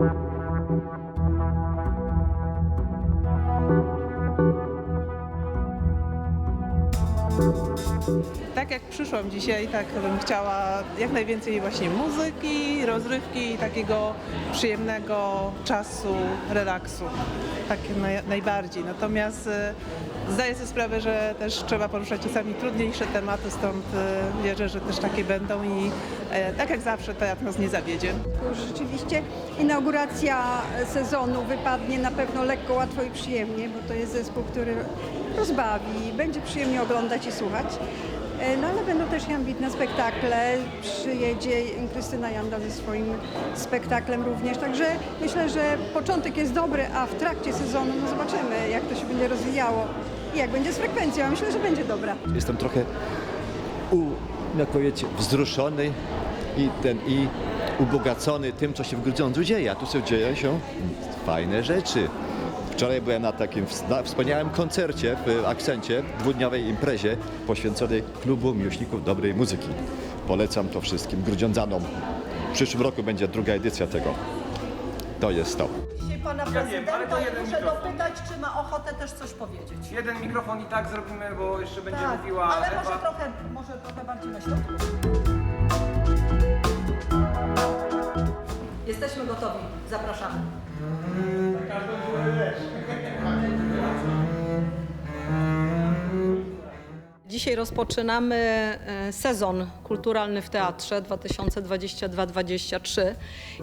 Thank you. Tak jak przyszłam dzisiaj, tak bym chciała jak najwięcej właśnie muzyki, rozrywki i takiego przyjemnego czasu, relaksu. Tak naj, najbardziej. Natomiast e, zdaję sobie sprawę, że też trzeba poruszać czasami trudniejsze tematy, stąd e, wierzę, że też takie będą i e, tak jak zawsze teatr nas nie zawiedzie. Rzeczywiście inauguracja sezonu wypadnie na pewno lekko, łatwo i przyjemnie, bo to jest zespół, który rozbawi, będzie przyjemnie oglądać i słuchać. E, No ale będą też ambitne spektakle, przyjedzie Krystyna Janda ze swoim spektaklem również, także myślę, że początek jest dobry, a w trakcie sezonu no zobaczymy jak to się będzie rozwijało i jak będzie z frekwencją, myślę, że będzie dobra. Jestem trochę, u, jak powiedzieć, wzruszony i, ten, i ubogacony tym, co się w Grudziądzu dzieje. A tu się dzieją się fajne rzeczy. Wczoraj byłem na takim wspaniałym koncercie w Akcencie, dwudniowej imprezie poświęconej klubu miłośników dobrej muzyki. Polecam to wszystkim Grudziądzanom. W przyszłym roku będzie druga edycja tego. To jest to. Dzisiaj pana Ja prezydenta to jeden muszę mikrofon. dopytać, czy ma ochotę też coś powiedzieć. Jeden mikrofon i tak zrobimy, bo jeszcze będzie Tak, mówiła ale Ewa. może trochę, może trochę bardziej na środku. Jesteśmy gotowi, zapraszamy. Dzisiaj rozpoczynamy e, sezon kulturalny w teatrze 2022-2023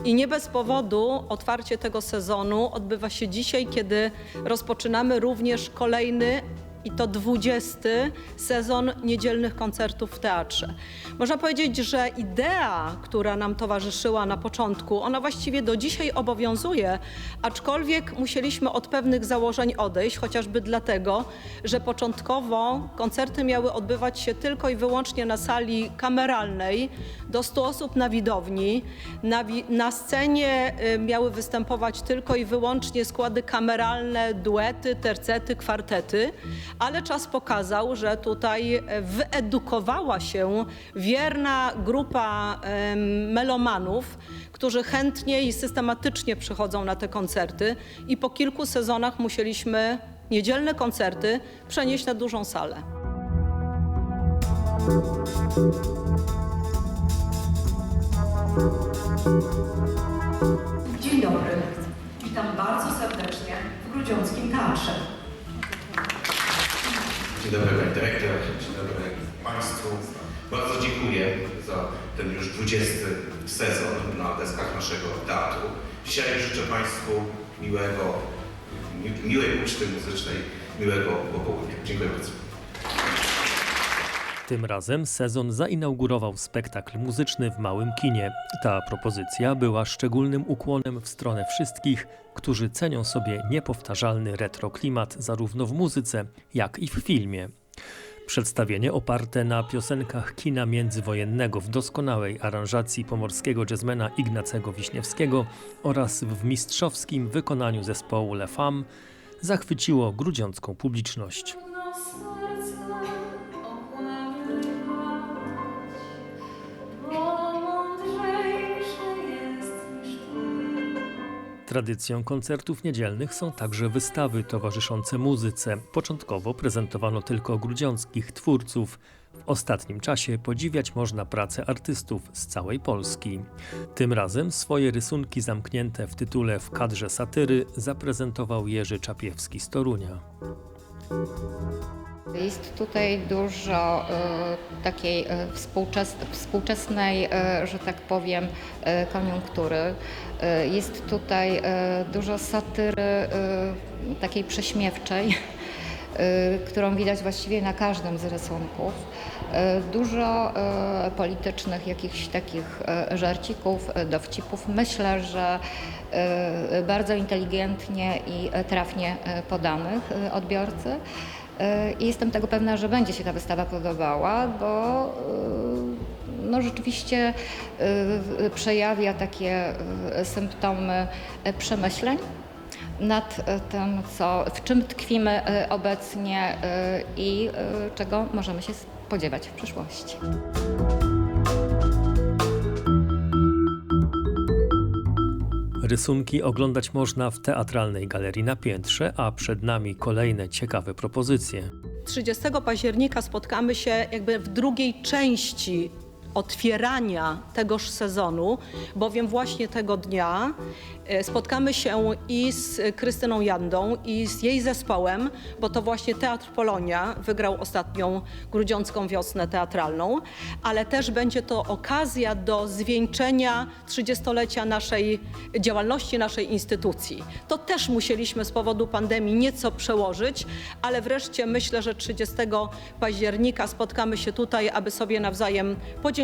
i nie bez powodu otwarcie tego sezonu odbywa się dzisiaj, kiedy rozpoczynamy również kolejny i to 20 sezon niedzielnych koncertów w teatrze. Można powiedzieć, że idea, która nam towarzyszyła na początku, ona właściwie do dzisiaj obowiązuje, aczkolwiek musieliśmy od pewnych założeń odejść, chociażby dlatego, że początkowo koncerty miały odbywać się tylko i wyłącznie na sali kameralnej, do 100 osób na widowni. Na, wi- na scenie y, miały występować tylko i wyłącznie składy kameralne, duety, tercety, kwartety, ale czas pokazał, że tutaj e, wyedukowała się wierna grupa melomanów, którzy chętnie i systematycznie przychodzą na te koncerty i po kilku sezonach musieliśmy niedzielne koncerty przenieść na dużą salę. Dzień dobry. Witam bardzo serdecznie w Grudziąckim Teatrze. Dzień dobry Pani Dyrektor, dzień dobry Państwu. Bardzo dziękuję za ten już 20 sezon na deskach naszego teatru. Dzisiaj życzę Państwu miłego, mi, miłej uczty muzycznej, miłego popołudnia. Dziękuję bardzo. Tym razem sezon zainaugurował spektakl muzyczny w małym kinie. Ta propozycja była szczególnym ukłonem w stronę wszystkich, którzy cenią sobie niepowtarzalny retroklimat zarówno w muzyce, jak i w filmie. Przedstawienie oparte na piosenkach kina międzywojennego w doskonałej aranżacji pomorskiego jazzmena Ignacego Wiśniewskiego oraz w mistrzowskim wykonaniu zespołu Le Femme zachwyciło grudziącką publiczność. Tradycją koncertów niedzielnych są także wystawy towarzyszące muzyce. Początkowo prezentowano tylko grudziąckich twórców. W ostatnim czasie podziwiać można pracę artystów z całej Polski. Tym razem swoje rysunki zamknięte w tytule w kadrze satyry zaprezentował Jerzy Czapiewski z Torunia. Jest tutaj dużo e, takiej współczes współczesnej, e, że tak powiem, koniunktury. Jest tutaj dużo satyry takiej prześmiewczej, którą widać właściwie na każdym z rysunków. Dużo politycznych jakichś takich żarcików, dowcipów. Myślę, że bardzo inteligentnie i trafnie podanych odbiorcy. E, I jestem tego pewna, że będzie się ta wystawa podobała, bo e, no, rzeczywiście e, przejawia takie symptomy przemyśleń nad tym, co, w czym tkwimy obecnie i czego możemy się spodziewać w przyszłości. Rysunki oglądać można w Teatralnej Galerii na Piętrze, a przed nami kolejne ciekawe propozycje. 30 października spotkamy się jakby w drugiej części otwierania tegoż sezonu, bowiem właśnie tego dnia e, spotkamy się i z Krystyną Jandą i z jej zespołem, bo to właśnie Teatr Polonia wygrał ostatnią grudziącką wiosnę teatralną, ale też będzie to okazja do zwieńczenia 30-lecia naszej działalności, naszej instytucji. To też musieliśmy z powodu pandemii nieco przełożyć, ale wreszcie myślę, że 30 października spotkamy się tutaj, aby sobie nawzajem podziękować.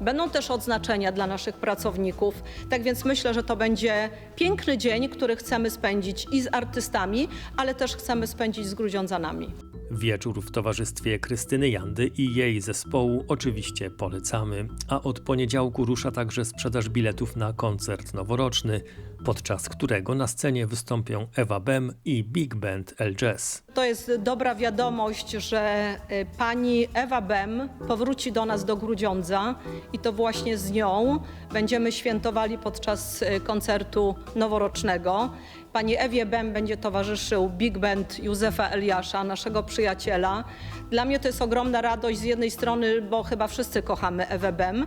Będą też odznaczenia dla naszych pracowników, tak więc myślę, że to będzie piękny dzień, który chcemy spędzić i z artystami, ale też chcemy spędzić z Grudziądzanami. Wieczór w towarzystwie Krystyny Jandy i jej zespołu oczywiście polecamy, a od poniedziałku rusza także sprzedaż biletów na koncert noworoczny, podczas którego na scenie wystąpią Ewa Bem i Big Band El Jazz. To jest dobra wiadomość, że y, pani Ewa Bem powróci do nas do Grudziądza i to właśnie z nią będziemy świętowali podczas y, koncertu noworocznego. Pani Ewie Bem będzie towarzyszył Big Band Józefa Eliasza, naszego przyjaciela. Dla mnie to jest ogromna radość z jednej strony, bo chyba wszyscy kochamy Ewę Bem,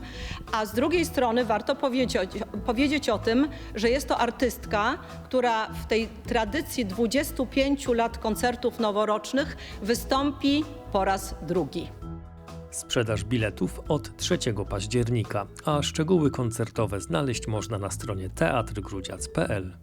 a z drugiej strony warto powiedzieć, powiedzieć o tym, że jest to artystka, która w tej tradycji 25 lat koncertów noworocznych wystąpi po raz drugi. Sprzedaż biletów od 3 października, a szczegóły koncertowe znaleźć można na stronie teatrgrudziac.pl.